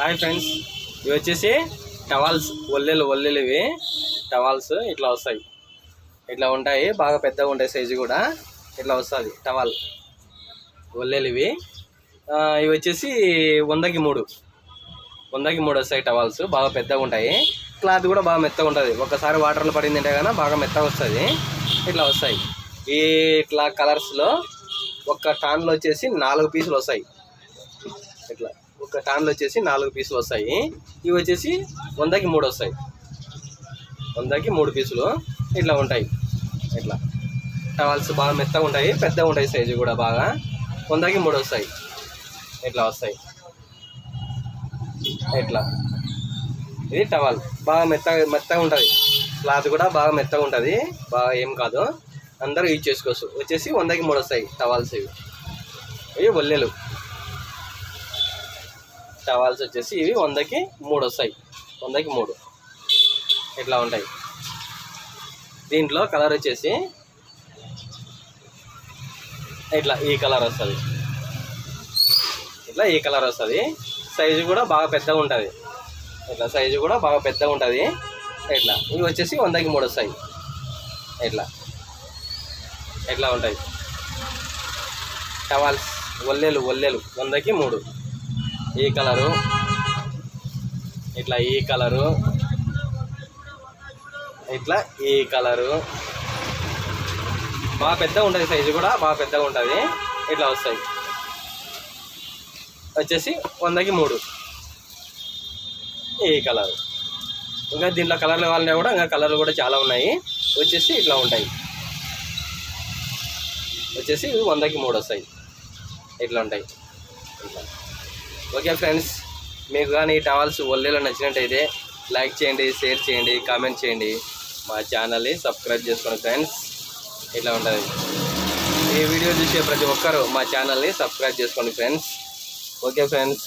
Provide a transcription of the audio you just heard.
Hi friends. ఇవి వచ్చేసి towels. ఒల్లెలు ఒల్లెలు ఇవి. టవాల్స్ ఇట్లా వస్తాయి. ఇట్లా ఉంటాయి. బాగా పెద్దగా ఉంటాయి సైజు కూడా. ఇట్లా వస్తుంది. టవాల్. ఒల్లెలు ఇవి. ఇవి వచ్చేసి వందకి మూడు. వందకి మూడు వస్తాయి టవాల్స్. బాగా పెద్దగా ఉంటాయి. క్లాత్ కూడా బాగా మెత్తగా ఉంటుంది. ఒకసారి వాటర్లో పడింది అంటే కానీ బాగా మెత్తగా వస్తుంది. ఇట్లా వస్తాయి. ఈ ఇట్లా కలర్స్లో ఒక టాన్లో వచ్చేసి నాలుగు పీసులు వస్తాయి. ఇట్లా. ఒక టాన్లో వచ్చేసి నాలుగు పీసులు వస్తాయి. ఇవి వచ్చేసి వందకి మూడు వస్తాయి. వందకి మూడు పీసులు ఇట్లా ఉంటాయి. ఇట్లా. టవల్స్ బాగా మెత్తగా ఉంటాయి పెద్దగా ఉంటాయి సైజు కూడా బాగా. వందకి మూడు వస్తాయి. ఇట్లా వస్తాయి. ఇట్లా. ఇది టవల్. బాగా మెత్తగా మెత్తగా ఉంటుంది. క్లాత్ కూడా బాగా మెత్తగా ఉంటుంది. బాగా ఏం కాదు. అందరూ యూజ్ చేసుకోవచ్చు. వచ్చేసి వందకి మూడు వస్తాయి టవాల్స్ ఇవి. ఇవి ఒల్లెలు టవాల్స్ వచ్చేసి ఇవి వందకి మూడు వస్తాయి. వందకి మూడు. ఇట్లా ఉంటాయి? దీంట్లో కలర్ వచ్చేసి ఇట్లా ఈ కలర్ వస్తుంది? ఇట్లా ఈ కలర్ వస్తుంది? సైజు కూడా బాగా పెద్దగా ఉంటుంది. ఇట్లా సైజు కూడా బాగా పెద్దగా ఉంటుంది. ఇట్లా ఇవి వచ్చేసి వందకి మూడు వస్తాయి. ఇట్లా ఇట్లా ఉంటాయి? టవాల్స్ ఒల్లెలు ఒల్లెలు వందకి మూడు. ఈ కలరు. ఇట్లా ఈ కలరు. ఇట్లా ఈ కలరు. బాగా పెద్దగా ఉంటుంది సైజు కూడా బాగా పెద్దగా ఉంటుంది. ఇట్లా వస్తాయి. వచ్చేసి వందకి మూడు. ఈ కలరు. ఇంకా దీంట్లో కలర్లు కావాలన్నా కూడా ఇంకా కలర్లు కూడా చాలా ఉన్నాయి. వచ్చేసి ఇట్లా ఉంటాయి. వచ్చేసి వందకి మూడు వస్తాయి. ఇట్లా ఉంటాయి. ఇట్లా. ఓకే ఫ్రెండ్స్ మీకు కానీ ఈ టవల్స్ ఒళ్ళేలో నచ్చినట్టయితే లైక్ చేయండి షేర్ చేయండి కామెంట్ చేయండి. మా ఛానల్ని సబ్స్క్రైబ్ చేసుకోండి ఫ్రెండ్స్. ఇట్లా ఉంటుంది. ఈ వీడియో చూసే ప్రతి ఒక్కరు మా ఛానల్ని సబ్స్క్రైబ్ చేసుకోండి ఫ్రెండ్స్. Okay friends.